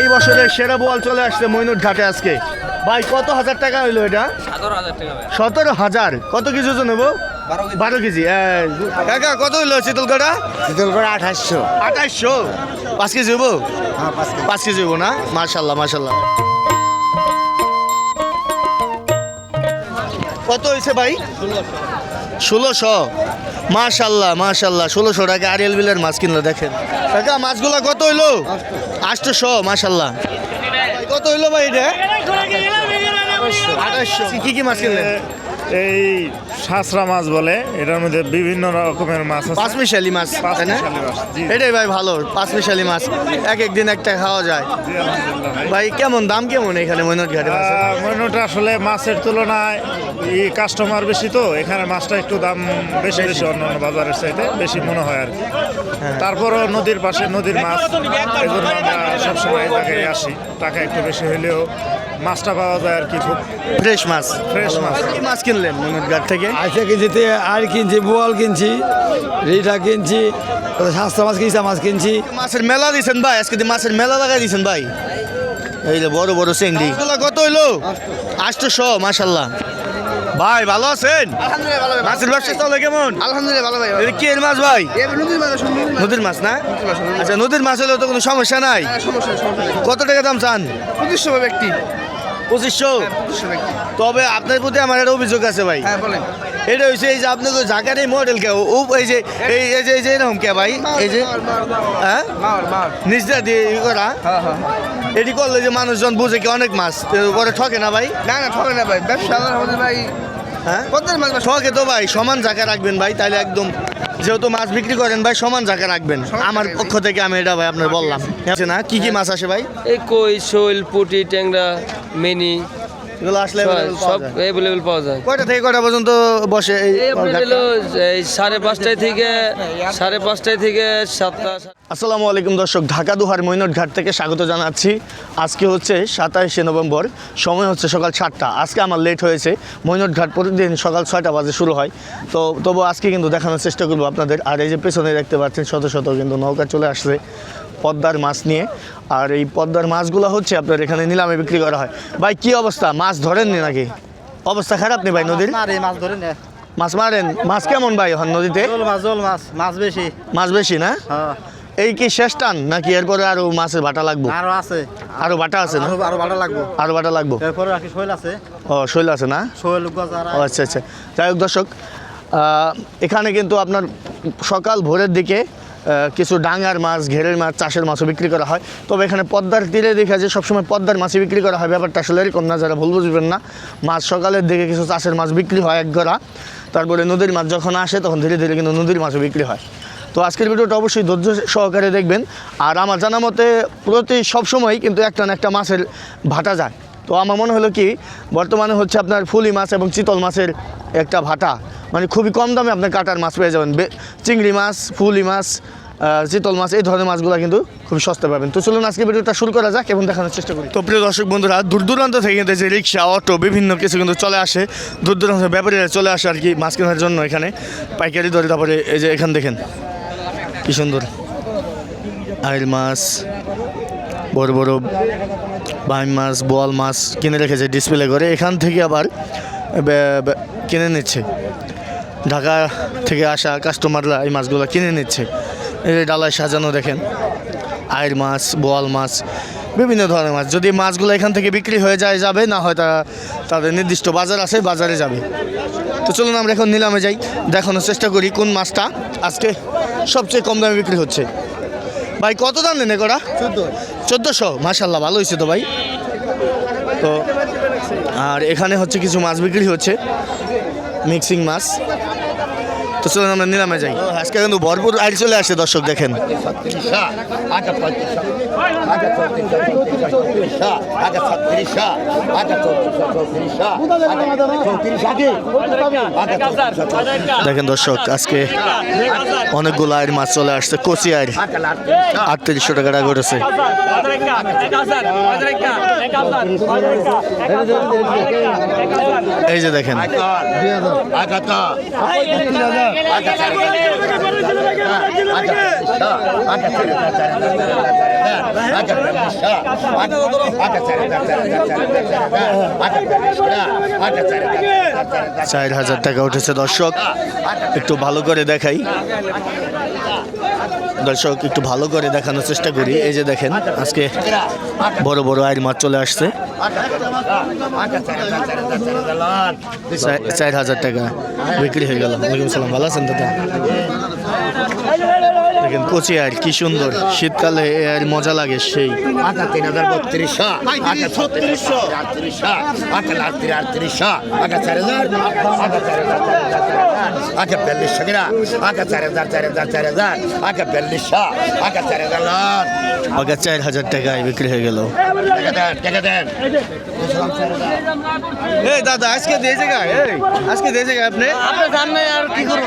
এই বছরের সেরা বল চলে আসছে মইনুট ঘাটে আজকে। ভাই কত হাজার টাকা হইল এটা? সতেরো হাজার কত কেজি ওজন নেব বারো কেজি। কাকা কত হইল শীতল কাটা শীতল করে আঠাশশো? পাঁচ কেজি হব? হ্যাঁ পাঁচ কেজি। পাঁচ কেজি হব না? মার্শাল্লাহ মার্শাল্লাহ কত হয়েছে ভাই? ষোলোশো। মাশাল্লাহ মাশাল্লাহ ষোলোশো টাকা আরিয়াল বিলের মাছ কিনলো দেখেন। কাকা মাছগুলো কত হইল? আটশোশো মাশাল্লাহ। কত হইল ভাই এটা? আঠাশশো কি কি মাছ কিনলেন? এই সাঁচরা মাছ বলে এটার মধ্যে বিভিন্ন রকমের মাছ আছে পাঁচমিশালি মাছ তাই না। এটাই ভাই ভালো পাঁচমিশালি মাছ এক একদিন একটা খাওয়া যায় ভাই। কেমন দাম কেমন এখানে মৈনট ঘাটে? আহ, আসলে মাছের তুলনায় এই কাস্টমার বেশি তো এখানে মাছটা একটু দাম বেশি বেশি অন্যান্য বাজারের চাইতে বেশি মনে হয় আর কি হ্যাঁ। তারপরও নদীর পাশে নদীর মাছ এই আমরা সবসময় জায়গায় আসি টাকা একটু বেশি হলেও মাছটা পাওয়া যায় আর কি খুব ফ্রেশ মাছ। Fresh মাছ। কি মাছ কিনলেন ঘাট থেকে? আইসা কিনছিতে আর কিনছি বোয়াল কিনছি রিটা কিনছি স্বাস্থ্য মাছ কিনছি মাছ কিনছি। মাছের মেলা দিছেন ভাই আজকে মাছের মেলা লাগাই দিছেন ভাই। এই যে বড় বড় চেংড়ি। এগুলো কত হইল? আটশোশো মাশাল্লাহ ভাই ভালো আছেন? মাছের ব্যবসা চলে কেমন? আলহামদুলিল্লাহ ভালো ভাই কি এর মাছ ভাই? নদীর মাছ শুনুন নদীর মাছ না? আচ্ছা নদীর মাছ হলেও তো কোনো সমস্যা নাই? সমস্যা সমস্যা কত টাকা দাম চান? পঁচিশশো ব্যক্তি পঁচিশশো? পঁচিশশো তবে আপনার প্রতি আমার একটা অভিযোগ আছে ভাই। হ্যাঁ বলেন। এটা হচ্ছে এই যে আপনাকে জায়গার এই মডেল কে ও এই যে এই এই যে এই যে এরকম কে ভাই? এই যে হ্যাঁ? নিজটা দিয়ে ই করা। হ্যাঁ হ্যাঁ। এটি করলে যে মানুষজন বুঝে কি অনেক মাছ পরে ঠকে না ভাই? না না ঠকে না ভাই। ব্যবসা রহমতে ভাই হ্যাঁ? ঠকে তো ভাই সমান জায়গা রাখবেন ভাই তাহলে একদম যেহেতু মাছ বিক্রি করেন ভাই সমান জায়গা রাখবেন। আমার পক্ষ থেকে আমি এটা ভাই আপনার বললাম। আছে না? কি কি মাছ আসে ভাই? এই কই শৈল পুটি ট্যাংরা। মিনি এগুলো আসলে সব- available পাওয়া যায়। অ্যাভেলেবেল পাওয়া যায়। কয়টা থেকে কয়টা পর্যন্ত বসে এই সাড়ে পাঁচটায় থেকে সাড়ে পাঁচটায় থেকে সাতটা আসসালামু আলাইকুম দর্শক ঢাকা দুহার মৈনট ঘাট থেকে স্বাগত জানাচ্ছি। আজকে হচ্ছে সাতাইশে নভেম্বর সময় হচ্ছে সকাল সাতটা। আজকে আমার লেট হয়েছে মৈনট ঘাট প্রতিদিন সকাল ছয়টা বাজে শুরু হয়। তো তবু আজকে কিন্তু দেখানোর চেষ্টা করব আপনাদের। আর এই যে পেছনে দেখতে পাচ্ছেন শত শত কিন্তু নৌকা চলে আসছে। পদ্মার মাছ নিয়ে। আর এই পদ্মার মাছগুলো হচ্ছে আপনার এখানে নিলামে বিক্রি করা হয়। ভাই কি অবস্থা? মাছ ধরেননি নাকি? অবস্থা খারাপ নেই ভাই নদীর? মাছ মারেন? মাছ কেমন ভাই এখন নদীতে? মাছ মাছ মাছ বেশি। মাছ বেশি না? হ্যাঁ। এই কি শেষ টান নাকি এরপরে আরও মাছের ভাটা লাগবো? আরও আছে। আরও বাটা আছে না? আরও আরও ভালো লাগবো। আরও বাটা লাগবো? এরপরে রাখি শৈল আছে। ও শৈল আছে না? শৈল ও আচ্ছা আচ্ছা। যাই হোক দর্শক আহ, এখানে কিন্তু আপনার সকাল ভোরের দিকে কিছু ডাঙার মাছ, ঘেরের মাছ, চাষের মাছও বিক্রি করা হয়। তবে এখানে পদ্মার তীরে দেখা যায় সবসময় পদ্মার মাছই বিক্রি করা হয়। ব্যাপারটা আসলে এরকম না, যারা ভুল বুঝবেন না। মাছ সকালের দিকে কিছু চাষের মাছ বিক্রি হয় এক গড়া। তারপরে নদীর মাছ যখন আসে, তখন ধীরে ধীরে কিন্তু নদীর মাছও বিক্রি হয়। তো আজকের ভিডিওটা অবশ্যই ধৈর্য সহকারে দেখবেন। আর আমার জানা মতে প্রতি সবসময় কিন্তু একটা না একটা মাছের ভাটা যায়। তো আমার মনে হলো কি, বর্তমানে হচ্ছে আপনার ফুলি মাছ এবং চিতল মাছের একটা ভাটা। মানে খুবই কম দামে আপনার কাটার মাছ পেয়ে যাবেন। চিংড়ি মাছ, ফুলি মাছ চিতল মাছ, এই ধরনের মাছগুলো কিন্তু খুব সস্তা পাবেন। তো চলুন আজকে ভিডিওটা শুরু করা যাক এবং দেখানোর চেষ্টা করি। তো প্রিয় দর্শক বন্ধুরা, দূর দূরান্ত থেকে কিন্তু যে রিক্সা, অটো, বিভিন্ন কিছু কিন্তু চলে আসে। দূর দূরান্ত ব্যাপারীরা চলে আসে আর কি মাছ কেনার জন্য এখানে। পাইকারি ধরে তারপরে এই যে এখান দেখেন, কি সুন্দর। আইল মাছ, বড় বড় বাইম মাছ, বোয়াল মাছ কিনে রেখেছে ডিসপ্লে করে। এখান থেকে আবার কিনে নিচ্ছে। ঢাকা থেকে আসা কাস্টমাররা এই মাছগুলো কিনে নিচ্ছে। এই ডালায় সাজানো দেখেন আয়ের মাছ বোয়াল মাছ বিভিন্ন ধরনের মাছ। যদি মাছগুলো এখান থেকে বিক্রি হয়ে যায় যাবে না হয় তারা তাদের নির্দিষ্ট বাজার আছে বাজারে যাবে। তো চলুন আমরা এখন নিলামে যাই দেখানোর চেষ্টা করি কোন মাছটা আজকে সবচেয়ে কম দামে বিক্রি হচ্ছে। ভাই কত দাম নেন করা চোদ্দোশো। মাসাল্লাহ ভালো হয়েছে তো ভাই। তো আর এখানে হচ্ছে কিছু মাছ বিক্রি হচ্ছে মিক্সিং মাছ। তো চলুন আমরা নিলামে যাই। আজকে কিন্তু ভরপুর আইল চলে আসে দর্শক দেখেন। দেখেন দর্শক, আজকে অনেকগুলো আয়ের মাছ চলে আসছে। কচি আয়ের আটত্রিশশো টাকা টাকা করেছে এই যে দেখেন। চার হাজার টাকা উঠেছে, দর্শক। একটু ভালো করে দেখাই। দর্শক, একটু ভালো করে দেখানোর চেষ্টা করি। এই যে দেখেন, আজকে বড় বড় আয়ের মাছ চলে আসছে। চার- হাজার টাকা বিক্রি হয়ে গেল। ওয়ালাইকুম সালাম। ভালো আছেন দাদা? দেখেন কচি আর কি সুন্দর। শীতকালে আর মজা লাগে সেই। আটা তিন হাজার বত্রিশশো আটা ছত্রিশশো আটত্রিশশো আটা আটত্রিশ আটত্রিশশো আটা চার হাজার আটা চার হাজার আটা বিয়াল্লিশশো কিনা আটা চার হাজার চার হাজার চার হাজার। আটা বিয়াল্লিশশো আটা চার হাজার লন আগে চার হাজার টাকায় বিক্রি হয়ে গেল। এই দাদা আজকে দিয়ে জায়গায় এই আজকে দিয়ে জায়গায় আপনি? আপনি জানেন আর কি করব?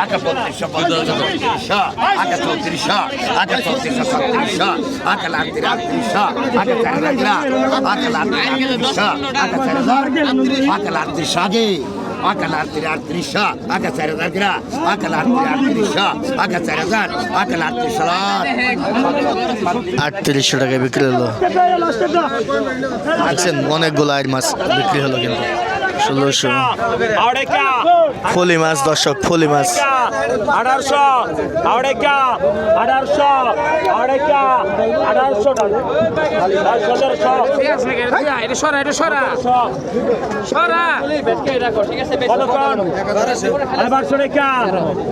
আটা বত্রিশশো বত্রিশশো আটা চৌত্রিশশো আটা চৌত্রিশশো ছত্রিশশো আটা আটত্রিশ আটত্রিশশো আটা চার হাজার আটা আটত্রিশশো আটা চার হাজার আটা আটত্রিশ আগে আকাল আটত্রিশ আটত্রিশশো আকা চার হাজার কিনা আকাল আটত্রিশ আটত্রিশশো আকা চার হাজার আকাল আটত্রিশ আটত্রিশশো টাকায় বিক্রি হলো দেখছেন অনেকগুলো আয়ের মাছ বিক্রি হলো কিন্তু ষোলোশো ফলি মাছ দর্শক ফলি মাছ আঠারোশো আড়াইকা আঠারোশো আড়াইকা আঠারোশো সতেরোশো এটা সরা এটা সরা সরা কতক্ষণ বারোশো টাকা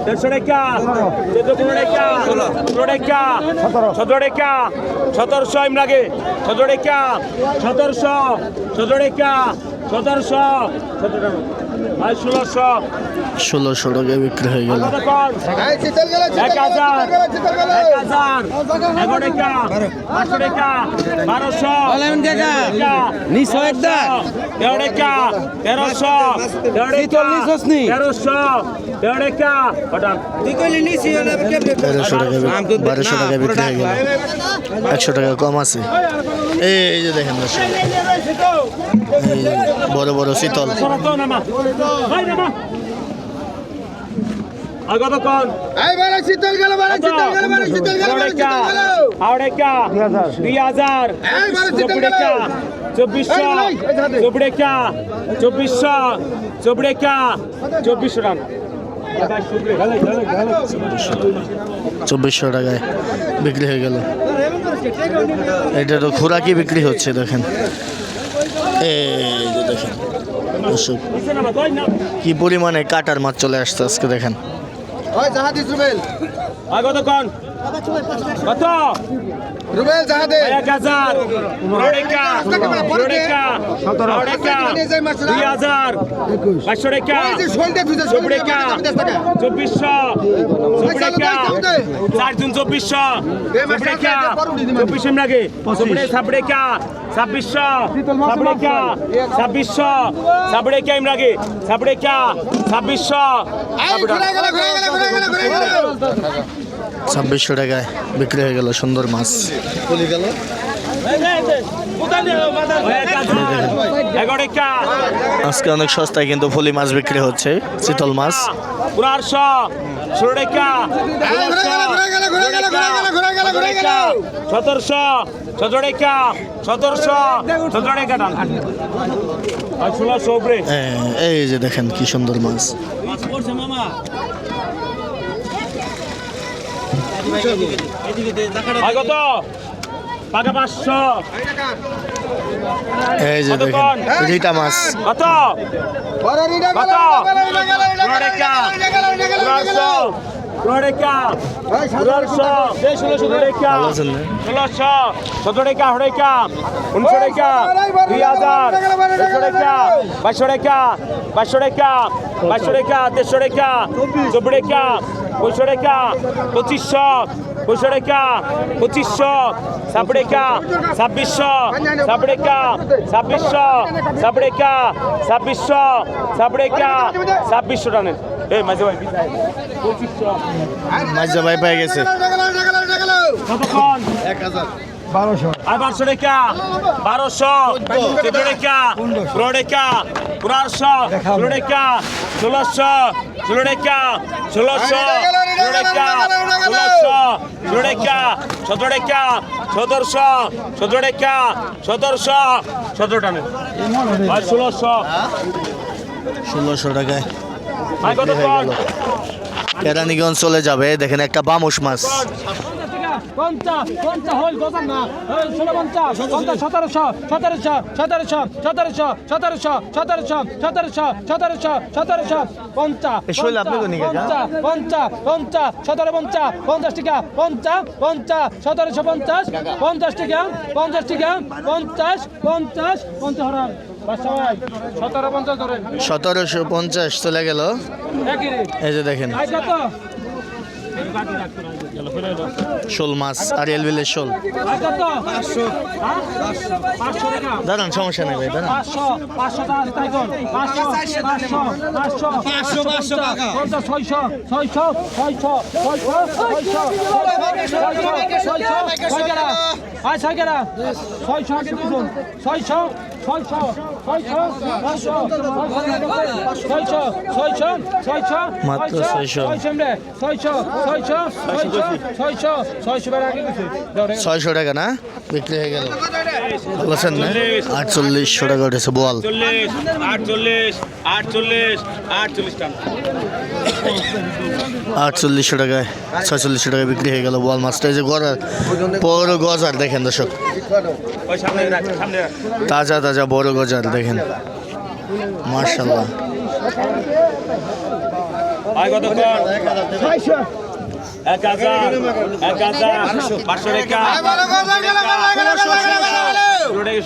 দেড়শো টাকা চোদ্দ পনেরো টাকা পনেরো টাকা সতেরো টাকা সতেরোশো সতেরোশো। সতেরো সতেরোশো সতেরো ষোলোশো। ষোলোশো টাকায় বিক্রি হয়ে গেল। এক হাজার এক হাজার এগারো টাকা পাঁচশো টাকা বারোশো টাকা বিক্রি হয়ে গেল। একশো টাকা কম আছে। এই যে দেখেন বড় বড় শীতল। শীতল গেল শীতল গেল শীতল গেল চব্বিশা চব্বিশশো টাকায় বিক্রি হয়ে গেল। এটা তো খোরাকি বিক্রি হচ্ছে দেখেন। এই যে দেখেন কি পরিমাণে কাটার মাছ চলে আসছে আজকে দেখেন। ওই জাহাদিস রুবেল আগত কোন কত? রুবেল জাহাদে। এক হাজার আড়াইকা আড়াইকা আড়াইকা দুই হাজার টাকা চব্বিশা চব্বিশশো চব্বিশা চার জুন চব্বিশশো চব্বিশা চব্বিশ লাগে চব্বিশ সাবড়েকা ছাব্বিশশো সাবড়েকা ছাব্বিশশো সাবড়েকা ইম লাগে ছাব্বিশশো। ছাব্বিশশো টাকায় বিক্রি হয়ে গেল সুন্দর মাছ আজকে অনেক সস্তায় কিন্তু ফলি মাছ বিক্রি হচ্ছে শীতল মাছ এই যে দেখেন কি সুন্দর মাছ কত পাকা পাঁচশো এই যে দেখেন রিটা মাছ কত কত? ষোলোশো সতেরো টাকা আড়াই টাকা উনিশশো টাকা দুই হাজার দেড়শো টাকা বাইশশো টাকা বাইশশো টাকা বাইশশো টাকা দেড়শো টাকা চব্বিশ টাকা পঁয়শো টাকা পঁচিশশো পঁচিশশো টাকা পঁচিশশো ছাব্বিশ টাকা ছাব্বিশশো ছাব্বিশ টাকা ছাব্বিশশো ছাব্বিশ টাকা ছাব্বিশশো ছাব্বিশ টাকা ছাব্বিশশো টানের এই মাঝে ভাই মাঝা ভাই পেয়ে গেছে। কতক্ষণ? আর বারোশো টাকা বারোশো চোদ্দ। টাকা পনেরো টাকা পনেরোশো ষোলো টাকা ষোলোশো ষোলো টাকা ষোলোশো ষোলো টাকা ষোলোশো ষোলো টাকা সতেরো টাকা সতেরোশো সতেরো টাকা সতেরোশো সতেরো টানে আর ষোলোশো। ষোলোশো টাকায় কেরানীগঞ্জ চলে যাবে দেখেন একটা বামুস মাছ। পঞ্চাশ পঞ্চাশ হল না। ষোলো পঞ্চাশ পঞ্চাশ সতেরোশো সতেরোশো সতেরোশো সতেরোশো সতেরোশো সতেরোশো সতেরোশো সতেরোশো সতেরোশো পঞ্চাশ পঞ্চাশ পঞ্চাশ পঞ্চাশ সতেরো পঞ্চাশ পঞ্চাশ টাকা পঞ্চাশ পঞ্চাশ সতেরোশো পঞ্চাশ পঞ্চাশ টাকা পঞ্চাশ টাকা পঞ্চাশ পঞ্চাশ পঞ্চাশ হরান। সতেরোশো পঞ্চাশ চলে গেল। এই যে দেখেন। শোল মাছ আরিয়াল বিলে শোল দাঁড়ান সমস্যা নেই ভাই দাঁড়ান ছয়শো মাত্র ছয়শো ছয়শো ছয়শো টাকা না? বিক্রি হয়ে গেল। বলছেন না? আটচল্লিশশো টাকা উঠেছে বল আটচল্লিশশো টাকায় ছয়চল্লিশশো টাকায় বিক্রি হয়ে গেল বল মাছটা। যে গজার বড় গজার দেখেন দর্শক। তাজা তাজা বড় গজার দেখেন। মার্শাল্লাহ এক হাজার এক হাজার পাঁচশো টাকা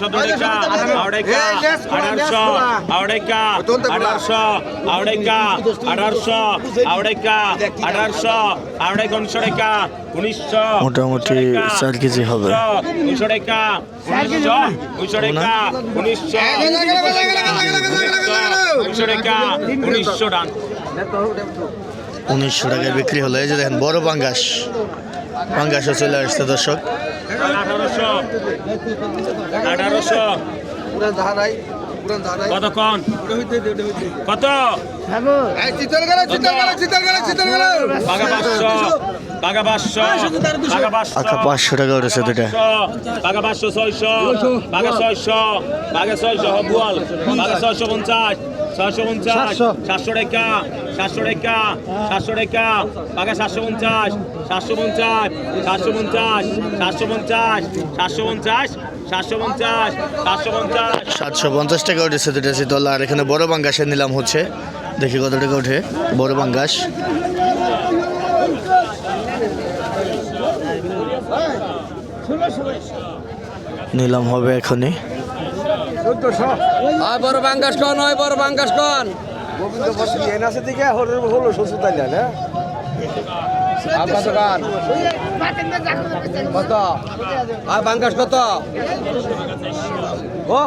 সতেরো টাকা আড়াইশো আড়াইশো আঠারোশো আড়াইশো আঠারোশো আড়াইশো আঠারোশো আড়াইশো উনিশশো টাকা উনিশশো মোটামুটি চার কেজি হবে উনিশশো টাকা উনিশশো উনিশশো টাকা উনিশশো উনিশশো টাকা উনিশশো টাকা উনিশশো টাকায় বিক্রি হলো। এই যে দেখেন বড় পাঙ্গাস। পাঙ্গাসও চলে আসছে দর্শক। কত? আঁকা আচ্ছা, পাঁচশো টাকা উঠেছে দুটা বাঘা পাঁচশো ছয়শো বাঘা ছয়শো বাঘা ছয়শো হবুয়াল বাঘা ছয়শো পঞ্চাশ ছয়শো পঞ্চাশ সাতশো। টাকা সাতশো টাকা সাতশো টাকা বাঘা সাতশো পঞ্চাশ সাতশো পঞ্চাশ সাতশো পঞ্চাশ সাতশো পঞ্চাশ সাতশো পঞ্চাশ সাতশো পঞ্চাশ টাকা উঠেছে দুটা শীতল আর এখানে বড় বাঙ্গাসের নিলাম হচ্ছে। দেখি কত টাকা উঠে বড় বাঙ্গাস নিলাম হবে এখনই। আর বড় বাঙ্গাস কন হয় বড় বাঙ্গাস কন। আপনার দোকান কত? আর বাঙ্গাস কত? ও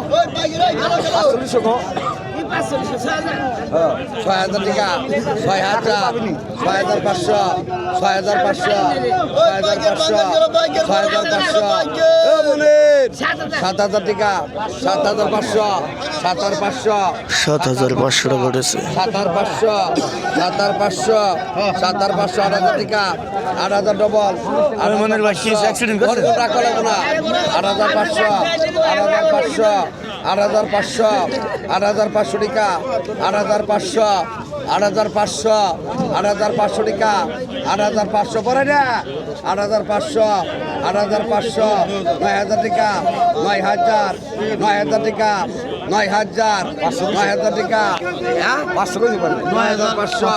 ছয় হাজার টাকা ছয় হাজার ছয় হাজার পাঁচশো ছয় হাজার পাঁচশো ছয় হাজার পাঁচশো ছয় হাজার পাঁচশো। সাত হাজার টাকা সাত হাজার পাঁচশো সাত হাজার পাঁচশো। সাত হাজার পাঁচশো টাকা উঠেছে সাত হাজার পাঁচশো সাত হাজার পাঁচশো সাত হাজার পাঁচশো আট হাজার টাকা আট হাজার ডবল। আট মনের ভাই কি accident করছে? টাকা লাগবে না। আট হাজার পাঁচশো আট হাজার পাঁচশো আট হাজার পাঁচশো আট হাজার পাঁচশো টাকা আট হাজার পাঁচশো আট হাজার পাঁচশো আট হাজার পাঁচশো টাকা আট হাজার পাঁচশো পরে না আট হাজার পাঁচশো আট হাজার পাঁচশো নয় হাজার টাকা নয় হাজার নয় হাজার টাকা নয় হাজার নয় হাজার টাকা হ্যাঁ পাঁচশো নয় হাজার পাঁচশো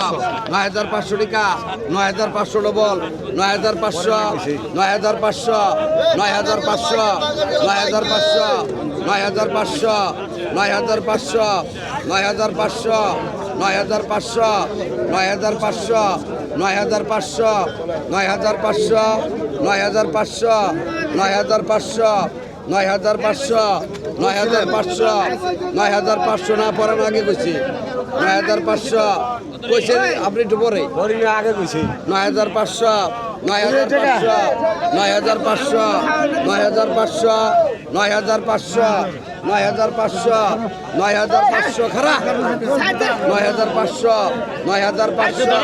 নয় হাজার পাঁচশো টাকা নয় হাজার পাঁচশো ডবল নয় হাজার পাঁচশো নয় হাজার পাঁচশো নয় হাজার পাঁচশো নয় হাজার পাঁচশো নয় হাজার পাঁচশো নয় হাজার পাঁচশো নয় হাজার পাঁচশো নয় হাজার পাঁচশো নয় হাজার পাঁচশো নয় হাজার পাঁচশো নয় হাজার পাঁচশো নয় হাজার পাঁচশো নয় হাজার পাঁচশো নয় হাজার পাঁচশো নয় হাজার পাঁচশো নয় হাজার পাঁচশো না পড়ানো আগে কইছি নয় হাজার পাঁচশো কইছে আপনি একটু পরে আগে কইছি নয় হাজার পাঁচশো নয় হাজার পাঁচশো নয় হাজার পাঁচশো নয় হাজার পাঁচশো নয় হাজার পাঁচশো নয় হাজার পাঁচশো নয় হাজার পাঁচশো খারাপ নয় হাজার পাঁচশো নয় হাজার পাঁচশো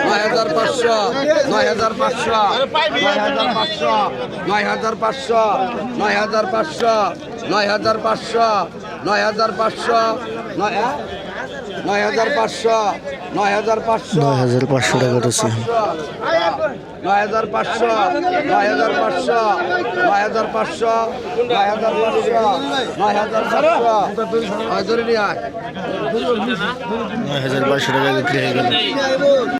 নয় হাজার পাঁচশো নয় হাজার পাঁচশো নয় হাজার পাঁচশো নয় হাজার পাঁচশো নয় হাজার পাঁচশো নয় হাজার পাঁচশো নয় হাজার পাঁচশো নয় নয় হাজার পাঁচশো নয় হাজার পাঁচশো নয় হাজার পাঁচশো টাকা রয়েছে নয় হাজার পাঁচশো নয় হাজার পাঁচশো নয় হাজার পাঁচশো নয় হাজার পাঁচশো নয় হাজার পাঁচশো। নয় হাজার পাঁচশো টাকা বিক্রি হয়ে গেল।